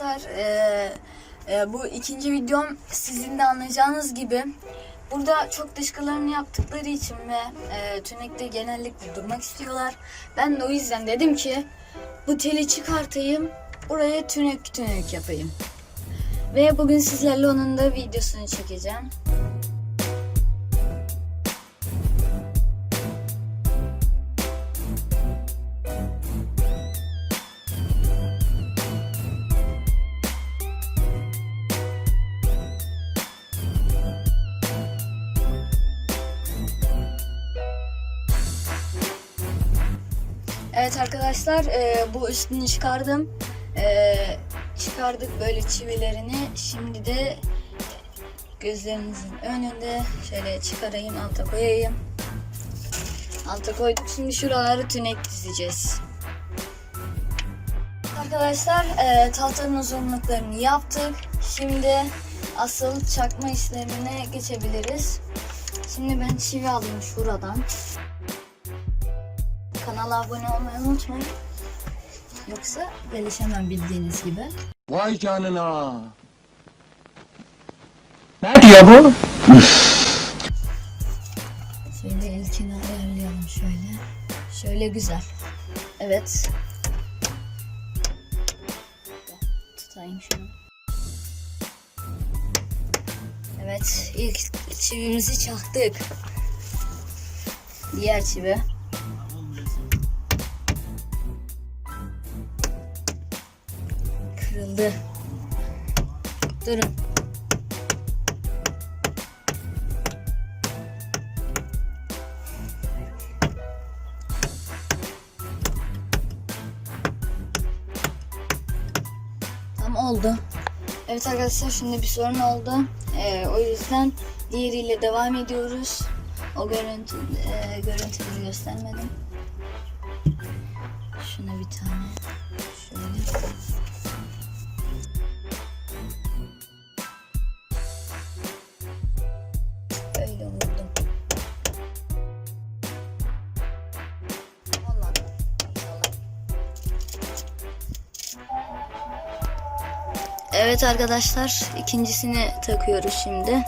arkadaşlar. Ee, e, bu ikinci videom sizin de anlayacağınız gibi. Burada çok dışkılarını yaptıkları için ve e, tünekte genellikle durmak istiyorlar. Ben de o yüzden dedim ki bu teli çıkartayım. Buraya tünek tünek yapayım. Ve bugün sizlerle onun da videosunu çekeceğim. Evet arkadaşlar e, bu üstünü çıkardım. E, çıkardık böyle çivilerini. Şimdi de gözlerinizin önünde şöyle çıkarayım alta koyayım. Alta koyduk. Şimdi şuraları tünek dizeceğiz. Arkadaşlar e, tahtanın uzunluklarını yaptık. Şimdi asıl çakma işlemine geçebiliriz. Şimdi ben çivi alayım şuradan. Kanala abone olmayı unutmayın. Yoksa gelişemem bildiğiniz gibi. Vay canına. Ne diyor bu? Şöyle ilkini ayarlayalım şöyle. Şöyle güzel. Evet. Tutayım şunu. Evet ilk çivimizi çaktık. Diğer çivi. Kırıldı. Durun. Tam oldu. Evet arkadaşlar şimdi bir sorun oldu. Ee, o yüzden diğeriyle devam ediyoruz. O görüntü, e, görüntüleri göstermedim. Şuna bir tane. Şöyle. Evet arkadaşlar ikincisini takıyoruz şimdi.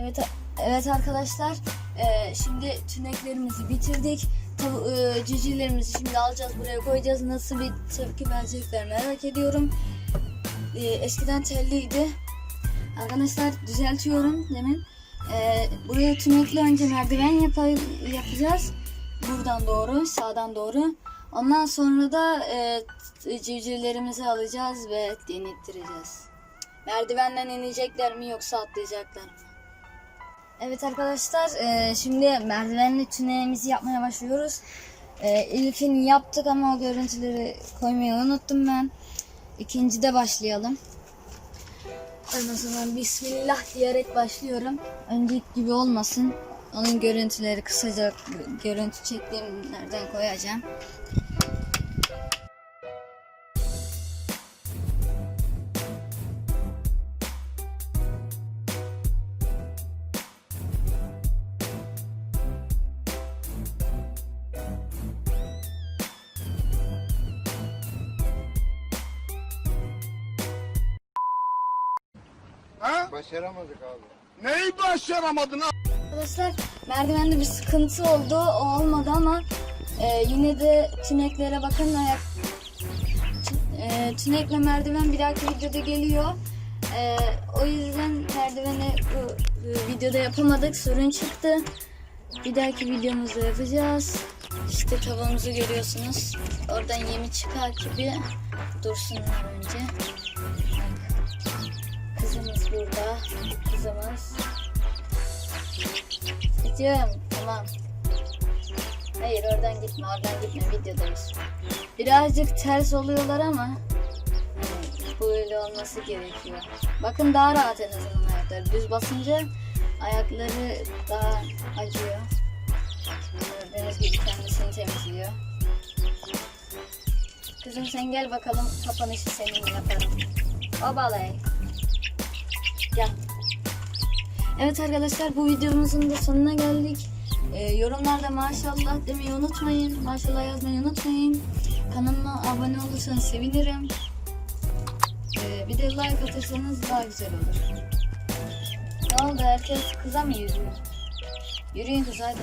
Evet evet arkadaşlar e, şimdi tüneklerimizi bitirdik. Tavu, e, cücülerimizi şimdi alacağız buraya koyacağız. Nasıl bir tepki verecekler merak ediyorum. E, eskiden telliydi. Arkadaşlar düzeltiyorum demin. Ee, buraya tünekle önce merdiven yapa- yapacağız. Buradan doğru, sağdan doğru. Ondan sonra da e, civcivlerimizi alacağız ve denettireceğiz. Merdivenden inecekler mi yoksa atlayacaklar mı? Evet arkadaşlar e, şimdi merdivenli tünelimizi yapmaya başlıyoruz. E, ilkini yaptık ama o görüntüleri koymayı unuttum ben. İkincide başlayalım. O zaman Bismillah diyerek başlıyorum. Önceki gibi olmasın. Onun görüntüleri kısaca görüntü çektiğimlerden koyacağım. Ha? Başaramadık abi. Neyi başaramadın ha? Arkadaşlar merdivende bir sıkıntı oldu. O olmadı ama e, yine de tüneklere bakın ayak e, tünekle merdiven bir dahaki videoda geliyor. E, o yüzden merdiveni bu, bu videoda yapamadık. Sorun çıktı. Bir dahaki videomuzda yapacağız. İşte tavamızı görüyorsunuz. Oradan yemi çıkar gibi dursunlar önce. Burada. Kızımız. Gidiyorum. Tamam. Hayır oradan gitme oradan gitme videodayız. Birazcık ters oluyorlar ama hani böyle olması gerekiyor. Bakın daha rahat en azından ayakları. Düz basınca ayakları daha acıyor. Gördüğünüz gibi kendisini temizliyor. Kızım sen gel bakalım kapanışı seninle yaparım. Obalay. Gel. Evet arkadaşlar bu videomuzun da sonuna geldik. Ee, yorumlarda maşallah demeyi unutmayın. Maşallah yazmayı unutmayın. Kanalıma abone olursanız sevinirim. Ee, bir de like atarsanız daha güzel olur. Ne oldu herkes kıza mı yürüyor? Yürüyün kız hadi.